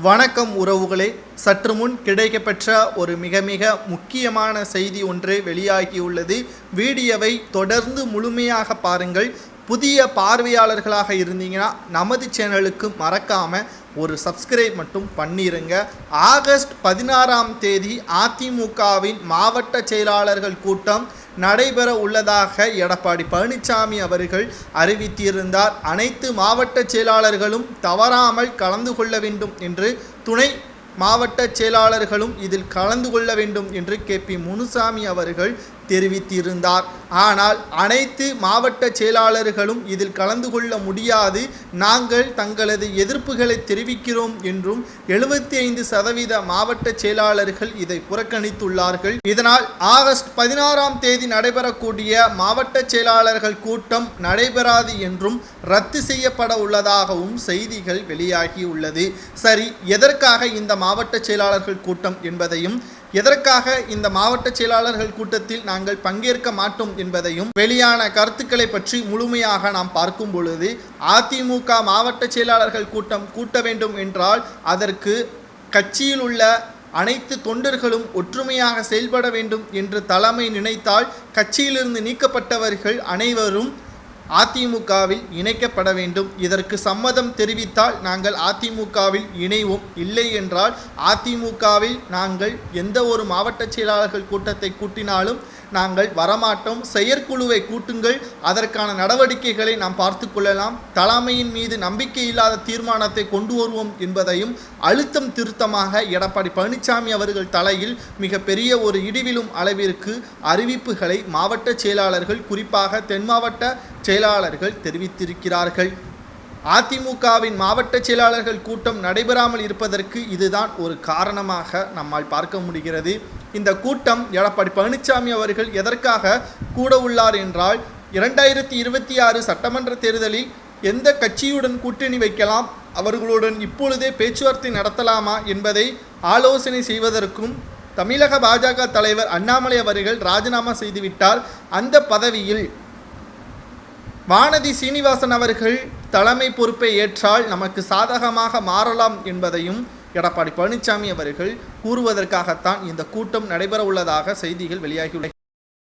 வணக்கம் உறவுகளே. சற்று முன் கிடைக்கப்பெற்ற ஒரு மிக மிக முக்கியமான செய்தி ஒன்று வெளியாகியுள்ளது. வீடியோவை தொடர்ந்து முழுமையாக பாருங்கள். புதிய பார்வையாளர்களாக இருந்தீங்கன்னா நமது சேனலுக்கு மறக்காமல் ஒரு சப்ஸ்கிரைப் மட்டும் பண்ணிருங்க. ஆகஸ்ட் பதினாறாம் தேதி அதிமுகவின் மாவட்ட செயலாளர்கள் கூட்டம் நடைபெற உள்ளதாக எடப்பாடி பழனிசாமி அவர்கள் அறிவித்திருந்தார். அனைத்து மாவட்ட செயலாளர்களும் தவறாமல் கலந்து கொள்ள வேண்டும் என்று துணை மாவட்ட செயலாளர்களும் இதில் கலந்து கொள்ள வேண்டும் என்று கே பி முனுசாமி அவர்கள் தெரிவித்திருந்தார். ஆனால் அனைத்து மாவட்ட செயலாளர்களும் இதில் கலந்து கொள்ள முடியாது. நாங்கள் தங்களது எதிர்ப்புகளை தெரிவிக்கிறோம் என்றும் எழுபத்தி ஐந்து சதவீத மாவட்ட செயலாளர்கள் இதை புறக்கணித்துள்ளார்கள். இதனால் ஆகஸ்ட் பதினாறாம் தேதி நடைபெறக்கூடிய மாவட்ட செயலாளர்கள் கூட்டம் நடைபெறாது என்றும் ரத்து செய்யப்பட உள்ளதாகவும் செய்திகள் வெளியாகியுள்ளது. சரி எதற்காக இந்த மாவட்ட செயலாளர்கள் கூட்டம் என்பதையும் எதற்காக இந்த மாவட்ட செயலாளர்கள் கூட்டத்தில் நாங்கள் பங்கேற்க மாட்டோம் என்பதையும் வெளியான கருத்துக்களை பற்றி முழுமையாக நாம் பார்க்கும் பொழுது அதிமுக மாவட்ட செயலாளர்கள் கூட்டம் கூட்ட வேண்டும் என்றால் அதற்கு கட்சியில் உள்ள அனைத்து தொண்டர்களும் ஒற்றுமையாக செயல்பட வேண்டும் என்று தலைமை நினைத்தால் கட்சியிலிருந்து நீக்கப்பட்டவர்கள் அனைவரும் அதிமுகவில் இணைக்கப்பட வேண்டும். இதற்கு சம்மதம் தெரிவித்தால் நாங்கள் அதிமுகவில் இணைவோம். இல்லை என்றால் அதிமுகவில் நாங்கள் எந்த ஒரு மாவட்ட செயலாளர்கள் கூட்டத்தை கூட்டினாலும் நாங்கள் வரமாட்டோம். செயற்குழுவை கூட்டுங்கள். அதற்கான நடவடிக்கைகளை நாம் பார்த்து கொள்ளலாம். தலைமையின் மீது நம்பிக்கை இல்லாத தீர்மானத்தை கொண்டு வருவோம் என்பதையும் அழுத்தம் திருத்தமாக எடப்பாடி பழனிசாமி அவர்கள் தலையில் மிகப்பெரிய ஒரு இடிவிலும் அளவிற்கு அறிவிப்புகளை மாவட்ட செயலாளர்கள் குறிப்பாக தென் மாவட்ட செயலாளர்கள் தெரிவித்திருக்கிறார்கள். அதிமுகவின் மாவட்ட செயலாளர்கள் கூட்டம் நடைபெறாமல் இருப்பதற்கு இதுதான் ஒரு காரணமாக நம்மால் பார்க்க முடிகிறது. இந்த கூட்டம் எடப்பாடி பழனிசாமி அவர்கள் எதற்காக கூட உள்ளார் என்றால் இரண்டாயிரத்தி இருபத்தி ஆறு சட்டமன்ற தேர்தலில் எந்த கட்சியுடன் கூட்டணி வைக்கலாம் அவர்களுடன் இப்பொழுதே பேச்சுவார்த்தை நடத்தலாமா என்பதை ஆலோசனை செய்வதற்கும் தமிழக பாஜக தலைவர் அண்ணாமலை அவர்கள் ராஜினாமா செய்துவிட்டார். அந்த பதவியில் வானதி சீனிவாசன் அவர்கள் தலைமை பொறுப்பை ஏற்றால் நமக்கு சாதகமாக மாறலாம் என்பதையும் எடப்பாடி பழனிசாமி அவர்கள் கூறுவதற்காகத்தான் இந்த கூட்டம் நடைபெற உள்ளதாக செய்திகள் வெளியாகியுள்ளன.